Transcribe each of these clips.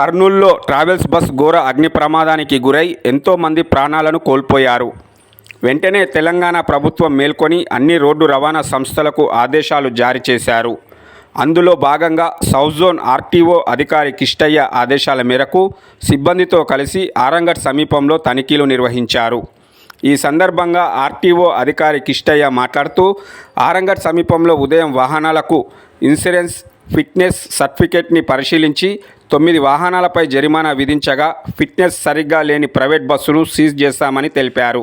కర్నూల్లో travels bus ఘోర అగ్ని ప్రమాదానికి గురై ఎంతోమంది ప్రాణాలను కోల్పోయారు. వెంటనే తెలంగాణ ప్రభుత్వం మేల్కొని అన్ని రోడ్డు రవాణా సంస్థలకు ఆదేశాలు జారీ చేశారు. అందులో భాగంగా సౌత్ జోన్ ఆర్టీఓ అధికారి కిష్టయ్య ఆదేశాల మేరకు సిబ్బందితో కలిసి ఆరంగట్ సమీపంలో తనిఖీలు నిర్వహించారు. ఈ సందర్భంగా ఆర్టీఓ అధికారి కిష్టయ్య మాట్లాడుతూ ఆరంగట్ సమీపంలో ఉదయం వాహనాలకు ఇన్సూరెన్స్ ఫిట్నెస్ సర్టిఫికేట్ని పరిశీలించి తొమ్మిది వాహనాలపై జరిమానా విధించగా ఫిట్నెస్ సరిగ్గా లేని ప్రైవేట్ బస్సును సీజ్ చేస్తామని తెలిపారు.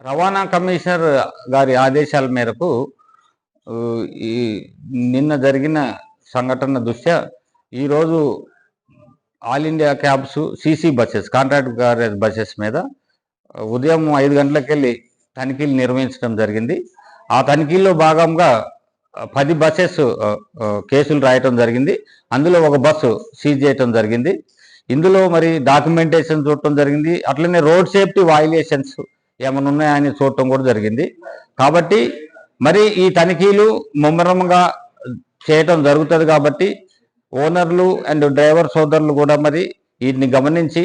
రవాణా కమిషనర్ గారి ఆదేశాల మేరకు ఈ నిన్న జరిగిన సంఘటన దృష్ట్యా ఈరోజు all India cabs CC buses contract garage buses మీద ఉదయం ఐదు గంటలకెళ్ళి తనిఖీలు నిర్వహించడం జరిగింది. ఆ తనిఖీల్లో భాగంగా పది బస్సెస్ కేసులు రాయటం జరిగింది. అందులో ఒక బస్సు సీజ్ చేయటం జరిగింది. ఇందులో మరి డాక్యుమెంటేషన్ చూడటం జరిగింది. అట్లనే రోడ్ సేఫ్టీ వయలేషన్స్ ఏమైనా ఉన్నాయని చూడటం కూడా జరిగింది. కాబట్టి మరి ఈ తనిఖీలు ముమ్మరంగా చేయటం జరుగుతుంది కాబట్టి ఓనర్లు అండ్ డ్రైవర్ సోదరులు కూడా మరి వీటిని గమనించి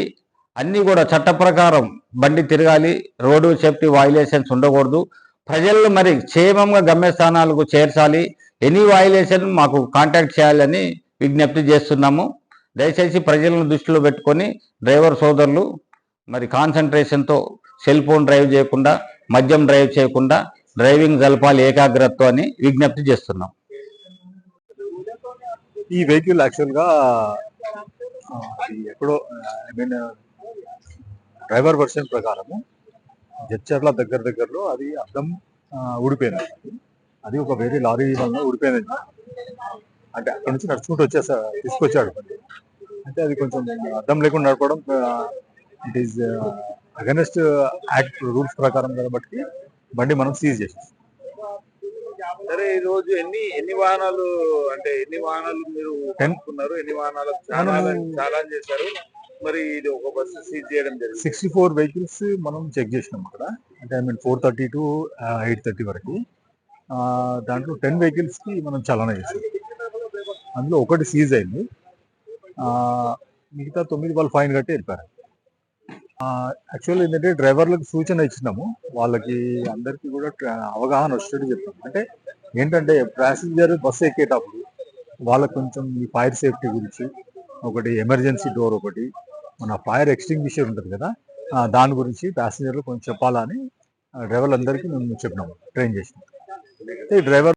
అన్నీ కూడా చట్ట ప్రకారం బండి తిరగాలి రోడ్డు సేఫ్టీ వాయులేషన్స్ ఉండకూడదు. ప్రజలను మరి క్షేమంగా గమ్యస్థానాలకు చేర్చాలి. ఎనీ వాయులేషన్ మాకు కాంటాక్ట్ చేయాలని విజ్ఞప్తి చేస్తున్నాము. దయచేసి ప్రజలను దృష్టిలో పెట్టుకొని డ్రైవర్ సోదరులు మరి కాన్సన్ట్రేషన్తో సెల్ ఫోన్ డ్రైవ్ చేయకుండా మద్యం డ్రైవ్ చేయకుండా డ్రైవింగ్ జలపాలి ఏకాగ్రతతో అని విజ్ఞప్తి చేస్తున్నాం. ఈ వెహికల్ యాక్చువల్గా ఎక్కడో ఐ మీన్ డ్రైవర్ వర్షన్ ప్రకారము జడ్చర్ల దగ్గర దగ్గరలో అది అర్థం ఊడిపోయింది ఊడిపోయినది. అది ఒక వేరే లారీ వల్ల ఊడిపోయినది. అంటే అక్కడ నుంచి నడుచుకుంటూ వచ్చేసా తీసుకొచ్చాడు. బండి అంటే అది కొంచెం అర్థం లేకుండా నడపడం it is against act rules ప్రకారం కాబట్టి బండి మనం సీజ్ చేసాం సరే ఈ రోజు ఎన్ని ఎన్ని వాహనాలు అంటే ఎన్ని వాహనాలు మీరు. కనుక్కున్నారు? ఎన్ని వాహనాలు చాలా చాలా చేశారు? మరి ఇది ఒక బస్సు సీజ్ చేయడం జరిగింది. సిక్స్టీ ఫోర్ వెహికల్స్ మనం చెక్ చేసినాం అక్కడ. అంటే I mean four thirty to eight thirty వరకు. దాంట్లో టెన్ వెహికల్స్కి మనం చలన చేసాం అందులో ఒకటి సీజ్ అయింది. మిగతా తొమ్మిది వాళ్ళు ఫైన్ కట్టి వెళ్ళిపోయారు. యాక్చువల్ ఏంటంటే డ్రైవర్లకు సూచన ఇచ్చినాము. వాళ్ళకి అందరికీ కూడా అవగాహన వచ్చేట్టు చెప్తాం అంటే ఏంటంటే ప్యాసింజర్ బస్సు ఎక్కేటప్పుడు వాళ్ళకి కొంచెం ఈ ఫైర్ సేఫ్టీ గురించి ఒకటి ఎమర్జెన్సీ డోర్ ఒకటి మన ఫైర్ ఎక్స్టింగ్విషర్ ఉంటుంది కదా దాని గురించి ప్యాసింజర్లు కొంచెం చెప్పాలని డ్రైవర్లందరికీ మేము చెప్పినాము ట్రైన్ చేసినాం అయితే డ్రైవర్